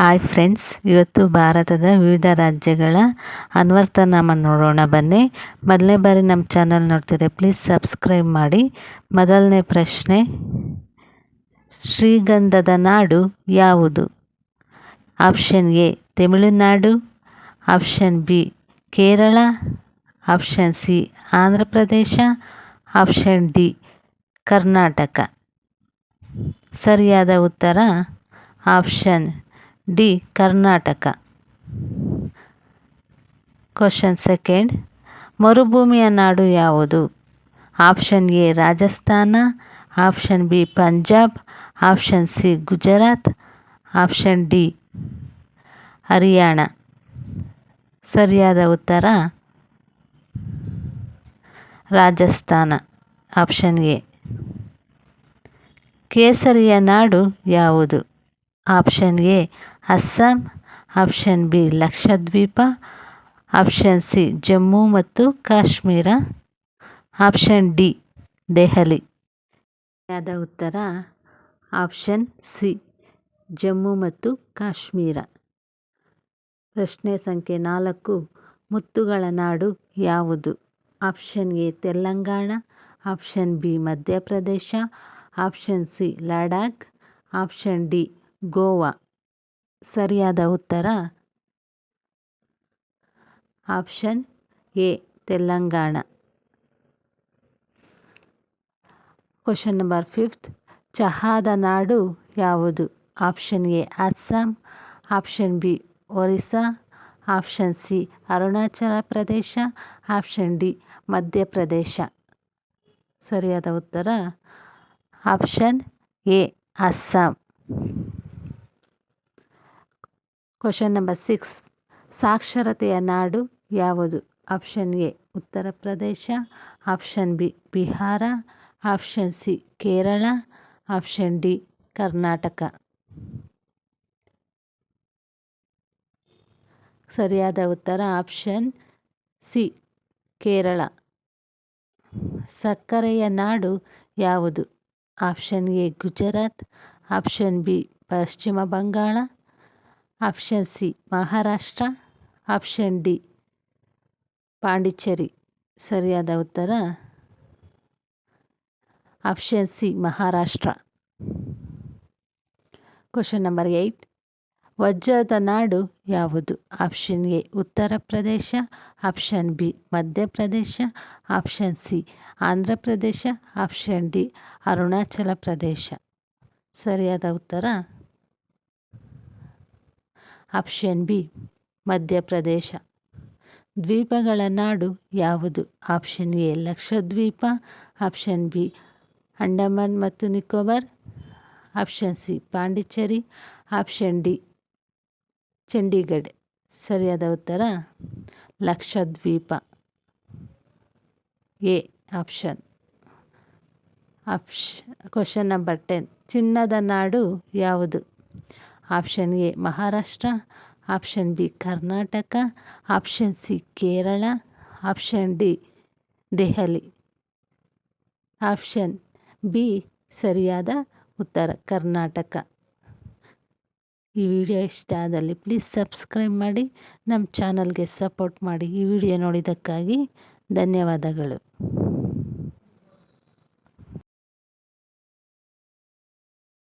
Hi friends ಇವತ್ತು ಭಾರತದ ವಿವಿಧ ರಾಜ್ಯಗಳ ಅನ್ವರ್ತನಾಮ ನೋಡೋಣ. ಬನ್ನಿ, ಮೊದಲನೇ ಬಾರಿ ನಮ್ಮ ಚಾನಲ್ ನೋಡ್ತೀರಾ ಪ್ಲೀಸ್ ಸಬ್ಸ್ಕ್ರೈಬ್ ಮಾಡಿ. ಮೊದಲನೇ ಪ್ರಶ್ನೆ, ಶ್ರೀಗಂಧದ ನಾಡು ಯಾವುದು? Option A Tamil Nadu. Option B Kerala. Option C Andhra Pradesh option D Karnataka. ಸರಿಯಾದ ಉತ್ತರ option D, Karnataka. Question second ಮರುಭೂಮಿಯ ನಾಡು ಯಾವುದು? Option A Rajasthan. Option B Punjab. Option C Gujarat. Option D Haryana. ಸರಿಯಾದ ಉತ್ತರ? Rajasthan. Option A ಕೇಸರಿಯ ನಾಡು ಯಾವುದು? Option A Assam option B Lakshadweep option C Jammu ಮತ್ತು ಕಾಶ್ಮೀರ ಆಪ್ಷನ್ ಡಿ ದೆಹಲಿ ಆದ ಉತ್ತರ ಆಪ್ಷನ್ ಸಿ ಜಮ್ಮು ಮತ್ತು ಕಾಶ್ಮೀರ ಪ್ರಶ್ನೆ ಸಂಖ್ಯೆ ನಾಲ್ಕು, ಮುತ್ತುಗಳ ನಾಡು ಯಾವುದು? Option A Telangana. Option B Madhya Pradesh. Option C Ladakh. Option D Goa. ಸರಿಯಾದ ಉತ್ತರ? Option A, Telangana. Question number fifth. ಚಹಾದ ನಾಡು ಯಾವುದು? Option A, Assam. Option B, Orissa. Option C, Arunachal Pradesh. Option D, Madhya Pradesh. ಸರಿಯಾದ ಉತ್ತರ? Option A, Assam. Question number six ಸಾಕ್ಷರತೆಯ ನಾಡು ಯಾವುದು? Option A Uttar Pradesh. Option B Bihar. Option C Kerala. Option D Karnataka. ಸರಿಯಾದ ಉತ್ತರ option C Kerala. ಸಕ್ಕರೆಯ ನಾಡು ಯಾವುದು? Option A Gujarat. Option B Paschim Bangal. Option C, Maharashtra. Option D, Pondicherry. ಸರಿಯಾದ ಉತ್ತರ? Option C, Maharashtra. Question number eight. ವಜ್ರದ ನಾಡು ಯಾವುದು? Option A, Uttar Pradesh. Option B Madhya Pradesh option C, Andhra Pradesh. Option D, Arunachal Pradesh. ಸರಿಯಾದ ಉತ್ತರ? Option B, Madhya Pradesh. ದ್ವೀಪಗಳ ನಾಡು ಯಾವುದು? Option A, Lakshadweep. Option B, Andaman ಮತ್ತು Nicobar. Option C, Pondicherry. Option D, Chandigarh. ಸರಿಯಾದ ಉತ್ತರ? Lakshadweep. A, option. Option, question number ten. ಚಿನ್ನದ ನಾಡು ಯಾವುದು? Option A Maharashtra, option B Karnataka, option C Kerala, option D Delhi. Option B ಸರಿಯಾದ ಉತ್ತರ ಕರ್ನಾಟಕ. ಈ video ಇಷ್ಟ ಆದಲ್ಲಿ ಪ್ಲೀಸ್ ಸಬ್ಸ್ಕ್ರೈಬ್ ಮಾಡಿ, ನಮ್ಮ ಚಾನಲ್ಗೆ ಸಪೋರ್ಟ್ ಮಾಡಿ ಈ ವಿಡಿಯೋ ನೋಡಿದ್ದಕ್ಕಾಗಿ ಧನ್ಯವಾದಗಳು.